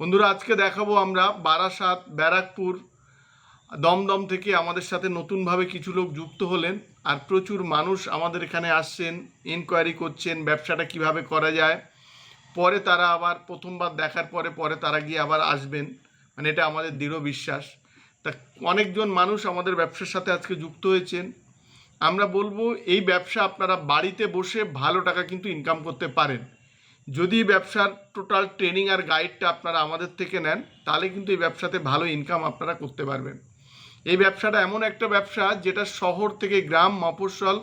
বন্ধুরা, আজকে দেখাবো আমরা বারাসাত, ব্যারাকপুর, দমদম থেকে আমাদের সাথে নতুনভাবে কিছু লোক যুক্ত হলেন আর প্রচুর মানুষ আমাদের এখানে আসছেন ইনকোয়ারি করছেন, ব্যবসাটা কীভাবে করা যায়। পরে তারা আবার প্রথমবার দেখার পরে পরে তারা গিয়ে আবার আসবেন। মানে এটা আমাদের দৃঢ় বিশ্বাস। তা অনেকজন মানুষ আমাদের ব্যবসার সাথে আজকে যুক্ত হয়েছেন। আমরা বলব, এই ব্যবসা আপনারা বাড়িতে বসে ভালো টাকা কিন্তু ইনকাম করতে পারেন। যদি ব্যবসার টোটাল ট্রেনিং আর গাইডটা আপনারা আমাদের থেকে নেন, তাহলে কিন্তু এই ব্যবসাতে ভালো ইনকাম আপনারা করতে পারবেন। এই ব্যবসাটা এমন একটা ব্যবসা যেটা শহর থেকে গ্রাম, মফস্বল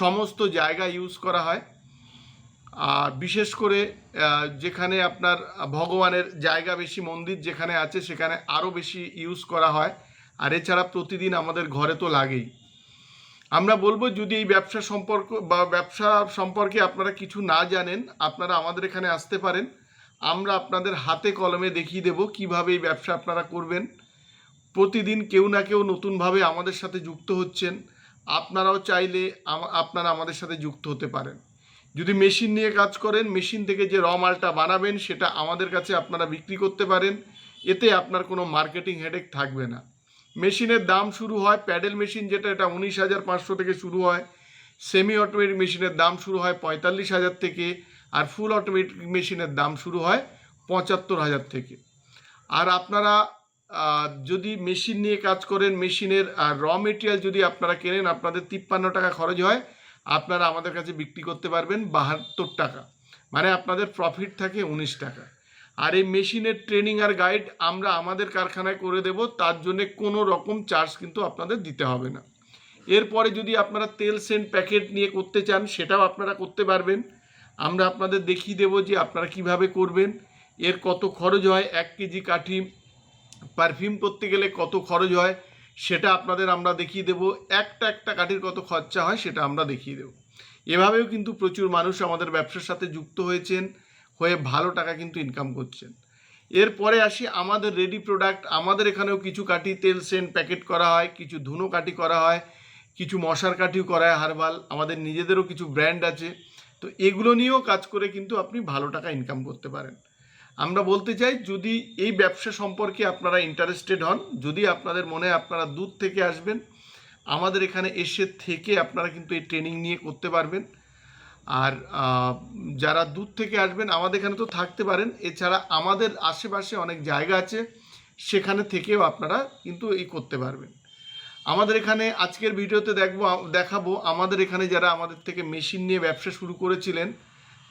সমস্ত জায়গা ইউজ করা হয়। আর বিশেষ করে যেখানে আপনার ভগবানের জায়গা বেশি, মন্দির যেখানে আছে, সেখানে আরও বেশি ইউজ করা হয়। আর এছাড়া প্রতিদিন আমাদের ঘরে তো লাগেই। আমরা বলব যদি এই ব্যবসা সম্পর্ক বা ব্যবসা সম্পর্কে আপনারা কিছু না জানেন, আপনারা আমাদের এখানে আসতে পারেন। আমরা আপনাদের হাতে কলমে দেখিয়ে দেব কীভাবে এই ব্যবসা আপনারা করবেন। প্রতিদিন কেউ না কেউ নতুনভাবে আমাদের সাথে যুক্ত হচ্ছেন। আপনারাও চাইলে আপনারা আমাদের সাথে যুক্ত হতে পারেন। যদি মেশিন নিয়ে কাজ করেন, মেশিন থেকে যে র মালটা বানাবেন, সেটা আমাদের কাছে আপনারা বিক্রি করতে পারেন। এতে আপনার কোনো মার্কেটিং হেডেক থাকবে না। মেশিনের দাম শুরু হয়, প্যাডেল মেশিন যেটা, এটা উনিশ হাজার পাঁচশো থেকে শুরু হয়। সেমি অটোমেটিক মেশিনের দাম শুরু হয় পঁয়তাল্লিশ হাজার থেকে, আর ফুল অটোমেটিক মেশিনের দাম শুরু হয় পঁচাত্তর হাজার থেকে। আর আপনারা যদি মেশিন নিয়ে কাজ করেন, মেশিনের আর র মেটেরিয়াল যদি আপনারা কেনেন, আপনাদের তিপ্পান্ন টাকা খরচ হয়, আপনারা আমাদের কাছে বিক্রি করতে পারবেন বাহাত্তর টাকা। মানে আপনাদের প্রফিট থাকে উনিশ টাকা। আর এই মেশিনের ট্রেনিং আর গাইড আমরা আমাদের কারখানায় করে দেব, তার জন্য কোনো রকম চার্জ কিন্তু আপনাদের দিতে হবে না। এরপরে যদি আপনারা তেল সেন্ট প্যাকেট নিয়ে করতে চান, সেটাও আপনারা করতে পারবেন। আমরা আপনাদের দেখিয়ে দেবো যে আপনারা কীভাবে করবেন। এর কত খরচ হয়, এক কেজি কাঠি পারফিউম করতে গেলে কত খরচ হয়, সেটা আপনাদের আমরা দেখিয়ে দেবো। একটা একটা কাঠির কত খরচা হয়, সেটা আমরা দেখিয়ে দেবো। এভাবেও কিন্তু প্রচুর মানুষ আমাদের ব্যবসার সাথে যুক্ত হয়েছেন। হয়ে ভালো টাকা কিন্তু ইনকাম করছেন। এরপরে আসি, আমাদের রেডি প্রোডাক্ট আমাদের এখানেও কিছু কাঠি, তেল, সেন্ট প্যাকেট করা হয়, কিছু ধুনো কাঠি করা হয়, কিছু মশার কাঠিও করা হয়, হারবাল, আমাদের নিজেদেরও কিছু ব্র্যান্ড আছে। তো এগুলো নিয়েও কাজ করে কিন্তু আপনি ভালো টাকা ইনকাম করতে পারেন। আমরা বলতে চাই, যদি এই ব্যবসা সম্পর্কে আপনারা ইন্টারেস্টেড হন, যদি আপনাদের মনে আপনারা দূর থেকে আসবেন, আমাদের এখানে এসে থেকে আপনারা কিন্তু এই ট্রেনিং নিয়ে করতে পারবেন। আর যারা দূর থেকে আসবেন, আমাদের এখানে তো থাকতে পারেন। এছাড়া আমাদের আশেপাশে অনেক জায়গা আছে, সেখানে থেকেও আপনারা কিন্তু এই করতে পারবেন। আমাদের এখানে আজকের ভিডিওতে দেখব, দেখাবো, আমাদের এখানে যারা আমাদের থেকে মেশিন নিয়ে ব্যবসা শুরু করেছিলেন,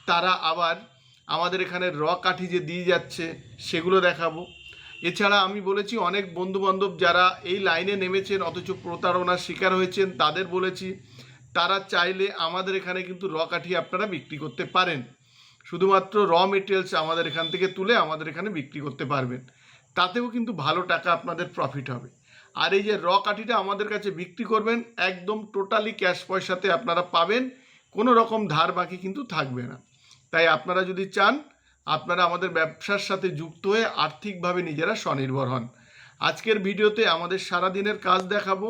তারা আবার আমাদের এখানে র কাঠি যে দিয়ে যাচ্ছে, সেগুলো দেখাবো। এছাড়া আমি বলেছি, অনেক বন্ধুবান্ধব যারা এই লাইনে নেমেছেন, অথচ প্রতারণার শিকার হয়েছেন, তাদের বলেছি তারা চাইলে আমাদের এখানে কিন্তু র কাঠি আপনারা বিক্রি করতে পারেন। শুধুমাত্র র মেটেরিয়ালস আমাদের এখান থেকে তুলে আমাদের এখানে বিক্রি করতে পারবেন। তাতেও কিন্তু ভালো টাকা আপনাদের প্রফিট হবে। আর এই যে র কাঠিটা আমাদের কাছে বিক্রি করবেন, একদম টোটালি ক্যাশ পয়সাতে আপনারা পাবেন, কোনো রকম ধার বাকি কিন্তু থাকবে না। তাই আপনারা যদি চান, আপনারা আমাদের ব্যবসার সাথে যুক্ত হয়ে আর্থিকভাবে নিজেরা স্বনির্ভর হন। আজকের ভিডিওতে আমাদের সারাদিনের কাজ দেখাবো।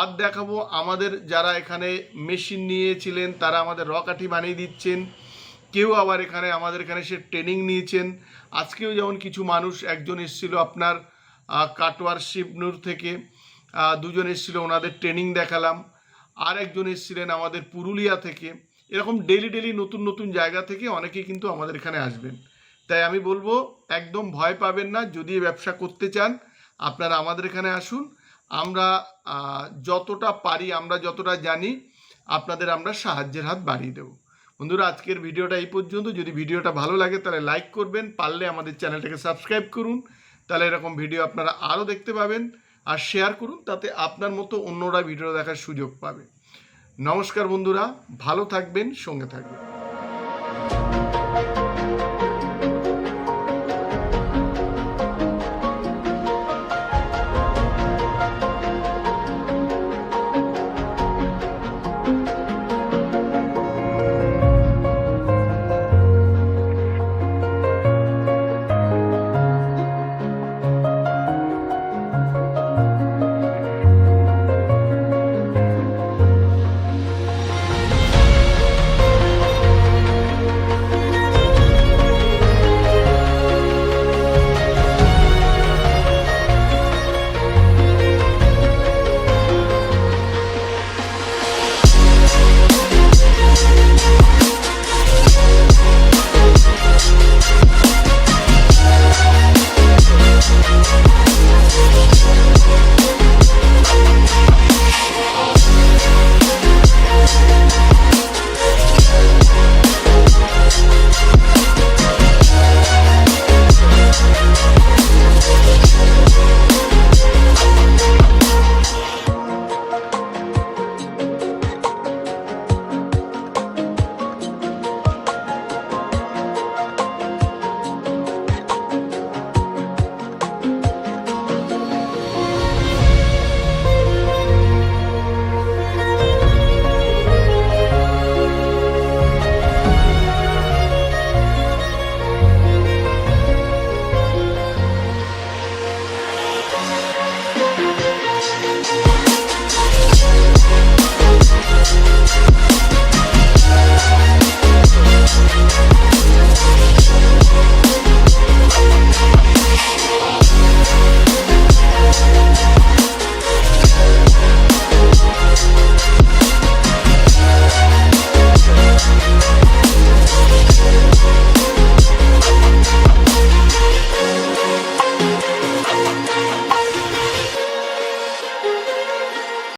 আর দেখাবো আমাদের যারা এখানে মেশিন নিয়েছিলেন, তারা আমাদের রকাঠি বানিয়ে দিচ্ছেন। কেউ আবার এখানে আমাদের এখানে সে ট্রেনিং নিয়েছেন। আজকেও যেমন কিছু মানুষ, একজন এসেছিল আপনার কাটোয়ার শিবনুর থেকে দুজন এসেছিল ওনাদের ট্রেনিং দেখালাম। আর একজন এসেছিলেন আমাদের পুরুলিয়া থেকে। এরকম ডেলি ডেলি নতুন নতুন জায়গা থেকে অনেকেই কিন্তু আমাদের এখানে আসবেন। তাই আমি বলব, একদম ভয় পাবেন না। যদি ব্যবসা করতে চান, আপনারা আমাদের এখানে আসুন। আমরা যতটা পারি আমরা যতটা জানি, আপনাদের আমরা সাহায্যের হাত বাড়িয়ে দেবো। বন্ধুরা, আজকের ভিডিওটা এই পর্যন্ত। যদি ভিডিওটা ভালো লাগে, তাহলে লাইক করবেন। পারলে আমাদের চ্যানেলটাকে সাবস্ক্রাইব করুন। তাহলে এরকম ভিডিও আপনারা আরও দেখতে পাবেন। আর শেয়ার করুন, তাতে আপনার মতো অন্যরা ভিডিও দেখার সুযোগ পাবে। নমস্কার বন্ধুরা, ভালো থাকবেন, সঙ্গে থাকবেন।